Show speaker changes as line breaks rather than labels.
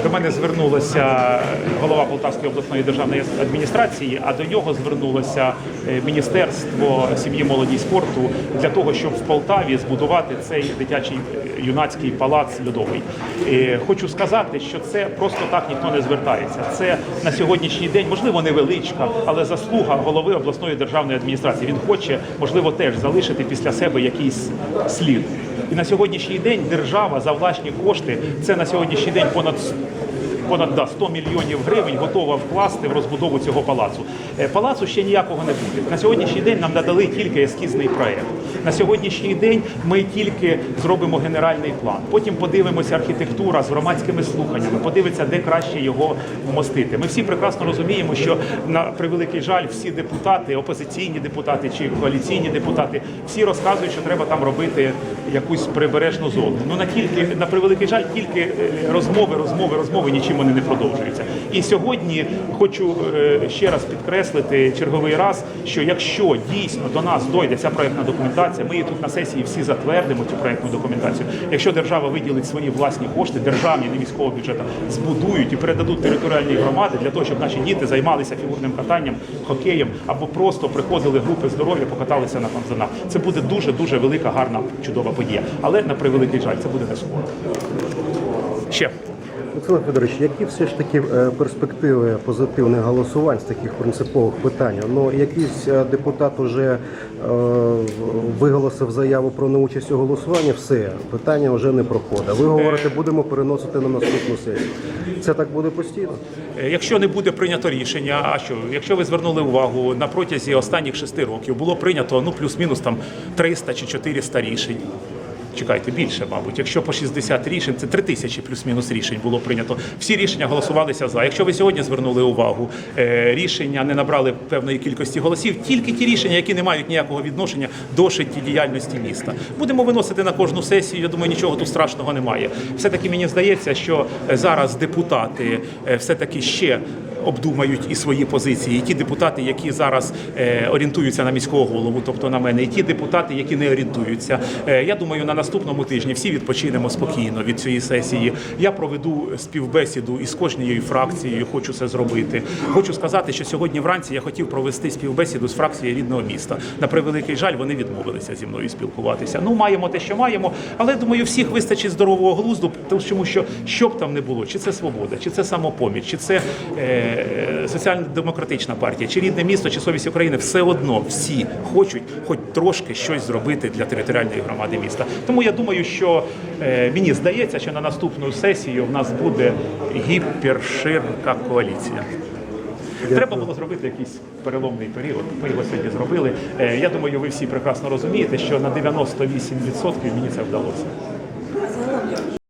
До мене звернулася голова Полтавської обласної державної адміністрації, а до нього звернулося е, Міністерство сім'ї, молоді і спорту для того, щоб в Полтаві збудувати цей дитячий е, юнацький палац льодовий. Е, Хочу сказати, що це просто так ніхто не звертається. Це на сьогоднішній день, можливо, невеличка, але заслуга голови обласної державної адміністрації. Він хоче, можливо, теж залишити після себе якийсь слід. І на сьогоднішній день держава за власні кошти це на сьогоднішній день понад понад да, 100 мільйонів гривень готова вкласти в розбудову цього палацу. Е, Палацу ще ніякого не буде. На сьогоднішній день нам надали тільки ескізний проект. На сьогоднішній день ми тільки зробимо генеральний план. Потім подивимося архітектура з громадськими слуханнями, подивиться, де краще його вмостити. Ми всі прекрасно розуміємо, що на превеликий жаль, всі депутати, опозиційні депутати чи коаліційні депутати, всі розказують, що треба там робити якусь прибережну зону. Ну на тільки на превеликий жаль, тільки е, розмови, розмови, розмови нічим вони не продовжуються. І сьогодні хочу е, ще раз підкреслити черговий раз, що якщо дійсно до нас дойде ця проектна документація, ми її тут на сесії всі затвердимо цю проектну документацію. Якщо держава виділить свої власні кошти, державні не міського бюджету, збудують і передадуть територіальні громади для того, щоб наші діти займалися фігурним катанням, хокеєм або просто приходили групи здоров'я, покаталися на фанзанах. Це буде дуже дуже велика, гарна, чудова подія. Але на превеликий жаль, це буде не скоро. Ще.
Олександр Федорович, які все ж таки е, перспективи позитивних голосувань з таких принципових питань? Ну, якийсь е, депутат уже е, виголосив заяву про неучасть у голосуванні, все, питання вже не проходить. Ви говорите, будемо переносити на наступну сесію. Це так буде постійно?
Якщо не буде прийнято рішення, а що? Якщо ви звернули увагу на протязі останніх шести років було прийнято ну плюс-мінус там 300 чи 400 рішень. Чекайте більше, мабуть. Якщо по 60 рішень, це 3 тисячі плюс-мінус рішень було прийнято. Всі рішення голосувалися за. Якщо ви сьогодні звернули увагу, е, рішення не набрали певної кількості голосів, тільки ті рішення, які не мають ніякого відношення до життєдіяльності міста. Будемо виносити на кожну сесію. Я думаю, нічого тут страшного немає. Все таки мені здається, що е, зараз депутати е, все таки ще обдумають і свої позиції. І ті депутати, які зараз е, орієнтуються на міського голову, тобто на мене, і ті депутати, які не орієнтуються. Е, я думаю, на наступному тижні всі відпочинемо спокійно від цієї сесії. Я проведу співбесіду із кожнією фракцією. Хочу це зробити. Хочу сказати, що сьогодні вранці я хотів провести співбесіду з фракцією рідного міста. На превеликий жаль, вони відмовилися зі мною спілкуватися. Ну маємо те, що маємо, але думаю, всіх вистачить здорового глузду, тому що що б там не було, чи це свобода, чи це самопоміч, чи це е, соціально-демократична партія, чи рідне місто, чи совість України, все одно всі хочуть хоч трошки щось зробити для територіальної громади міста. Тому я думаю, що е, мені здається, що на наступну сесію в нас буде гіперширка коаліція. Треба було зробити якийсь переломний період. Ми його сьогодні зробили. Е, Я думаю, ви всі прекрасно розумієте, що на 98% мені це вдалося.